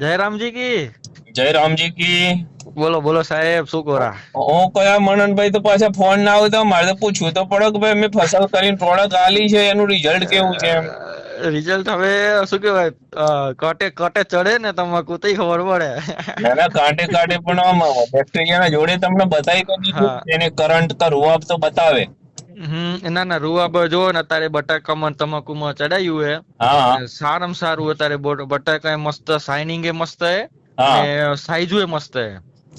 જયરામજી કી? જય રામજી કી. બોલો બોલો સાહેબ શું કોરા? હું કયા મનનભાઈ તો પાછા ફોન ના આવે તો મારે તો પૂછવું તો પડે કે ભાઈ મેં ફસલ કરીને પ્રોડક્ટ આલી છે એનું રિઝલ્ટ કેવું છે રિઝલ્ટ હવે શું કહેવાય અ, કટે કટે ચડે ને તમાકુ તઈ ખબર પડે. ના કાંટે કાંટે પણ આમ બેક્ટેરિયાના જોડે તમને બતાવી તો દીધું એને કરંટ તો રૂઆબ તો બતાવે. હમ ના ના રૂવાબ જો ને અત્યારે બટાકામાં તમાકુમાં ચડાયું હે. સારામાં સારું અત્યારે બટાકા મસ્ત શાઇનિંગ એ મસ્ત હે. ને એ મસ્ત હે.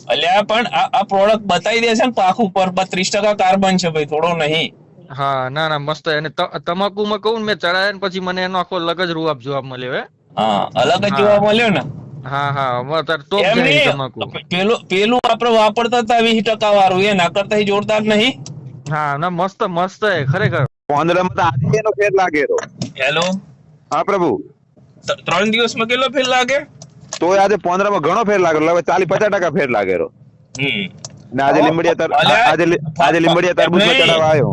અલ્યા પણ આ પ્રોડક્ટ બતાવી દેશે ને પાક ઉપર બત્રીસ ટકા કાર્બન છે ભાઈ થોડો નહીં. હા ના ના મસ્ત. અને તમાકુમાં કહું ને મેં ચડાયા ને પછી મને એનો આખો અલગ જ રૂવાબ જોવા મળ્યો હે. હા અલગ જ જોવા મળ્યો ને? હા હા ટોપ જાય તમાકુ. પેલું પેલું આપણે વાપરતા હતા વીસ ટકા વાળું એ ના કરતા જોરદાર નહીં? હા ના મસ્ત મસ્ત હે ખરેખર. પોંદરામાં તો આજે એનો ફેર લાગે તો હેલો? હા પ્રભુ. ત્રણ દિવસમાં કેટલો ફેર લાગે? તો આજે પોંદરામાં ઘણો ફેર લાગે લગભગ ચાલીસ પચાસ ટકા ફેર લાગે રો ને આજે લીંબડિયા તર આજે આજે લીંબડિયા તરબૂચ ચડાવવા આવ્યો.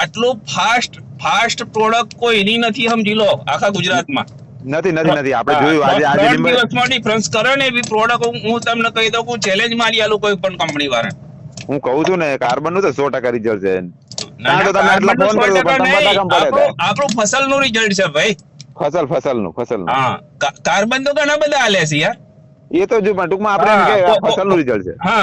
આટલું ફાસ્ટ ફાસ્ટ પ્રોડક્ટ કોઈ એની નથી સમજી લો આખા ગુજરાતમાં. નથી નથી નથી. આપણે જોયું આજે આજે લીંબડિયા ડિફરન્સ કરે ને એવી પ્રોડક્ટ હું તમને કહી દઉં હું ચેલેન્જ મારી આલું કોઈ પણ કંપની વાળા હું કહું છું ને કાર્બનનું તો સો ટકા રિઝલ્ટ છે. આપણું ફસલનું રિઝલ્ટ છે ભાઈ. ફસલ ફસલનું ફસલનું હા કાર્બન તો ઘણા બધા આલે છે યાર. એ તો જો પણ ટૂંકમાં આપણે ફસલનું રિઝલ્ટ છે.